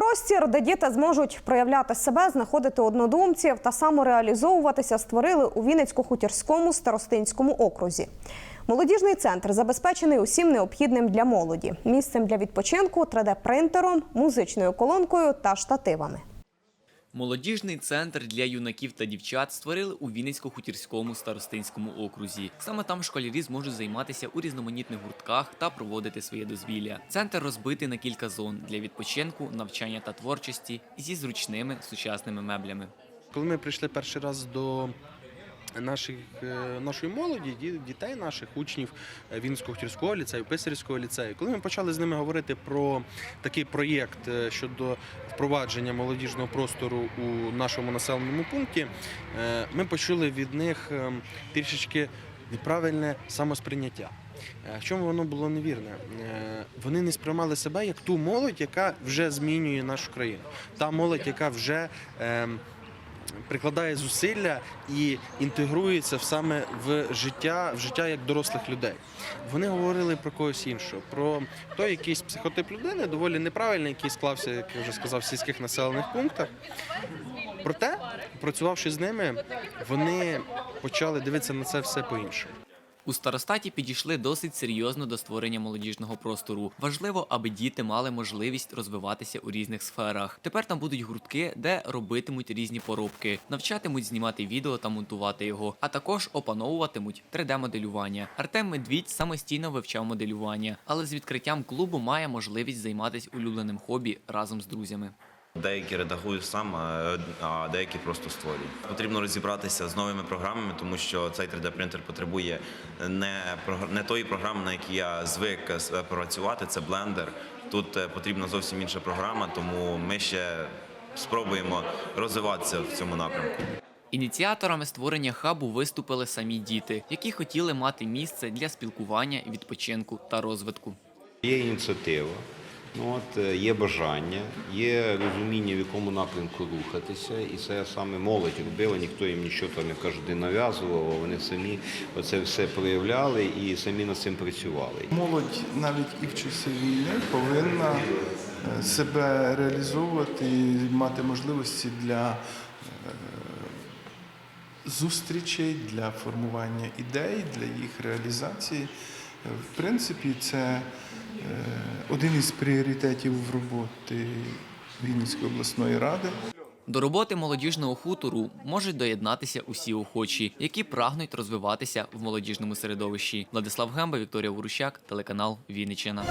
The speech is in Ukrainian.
Простір, де діти зможуть проявляти себе, знаходити однодумців та самореалізовуватися, створили у Вінницько-Хутірському старостинському окрузі. Молодіжний центр забезпечений усім необхідним для молоді: місцем для відпочинку, 3D-принтером, музичною колонкою та штативами. Молодіжний центр для юнаків та дівчат створили у Вінницько-Хутірському старостинському окрузі. Саме там школярі зможуть займатися у різноманітних гуртках та проводити своє дозвілля. Центр розбитий на кілька зон для відпочинку, навчання та творчості зі зручними сучасними меблями. Коли ми прийшли перший раз до наших, е, нашої молоді, ді- дітей наших, учнів е, Вінницького хтірського ліцею, Писарівського ліцею, коли ми почали з ними говорити про такий проєкт е, щодо впровадження молодіжного простору у нашому населеному пункті, ми почули від них трішечки неправильне самосприйняття. В чому воно було невірне? Вони не сприймали себе як ту молодь, яка вже змінює нашу країну. Та молодь, яка вже ем, прикладає зусилля і інтегрується саме в життя, в життя як дорослих людей. Вони говорили про когось іншого, про той якийсь психотип людини, доволі неправильний, який склався, як я вже сказав, в сільських населених пунктах. Проте, працювавши з ними, вони почали дивитися на це все по-іншому. У старостаті підійшли досить серйозно до створення молодіжного простору. Важливо, аби діти мали можливість розвиватися у різних сферах. Тепер там будуть гуртки, де робитимуть різні поробки, навчатимуть знімати відео та монтувати його, а також опановуватимуть 3D-моделювання. Артем Медвідь самостійно вивчав моделювання, але з відкриттям клубу має можливість займатися улюбленим хобі разом з друзями. Деякі редагую сам, а деякі просто створюю. Потрібно розібратися з новими програмами, тому що цей 3D-принтер потребує не, не тої програми, на якій я звик е, працювати, це Blender. Тут е, потрібна зовсім інша програма, тому ми ще спробуємо розвиватися в цьому напрямку. Ініціаторами створення хабу виступили самі діти, які хотіли мати місце для спілкування, відпочинку та розвитку. Є ініціатива, ну, от, е, є бажання, є розуміння, в якому напрямку рухатися, і це саме молодь робила, ніхто їм нічого там, як кажуть, не нав'язував, вони самі це все проявляли і самі над цим працювали. Молодь навіть і в часи війни повинна е, себе реалізовувати і мати можливості для е, зустрічей, для формування ідей, для їх реалізації. В принципі, це один із пріоритетів роботи Вінницької обласної ради. До роботи молодіжного хутору можуть доєднатися усі охочі, які прагнуть розвиватися в молодіжному середовищі. Владислав Гемба, Вікторія Ворущак, телеканал Вінниччина.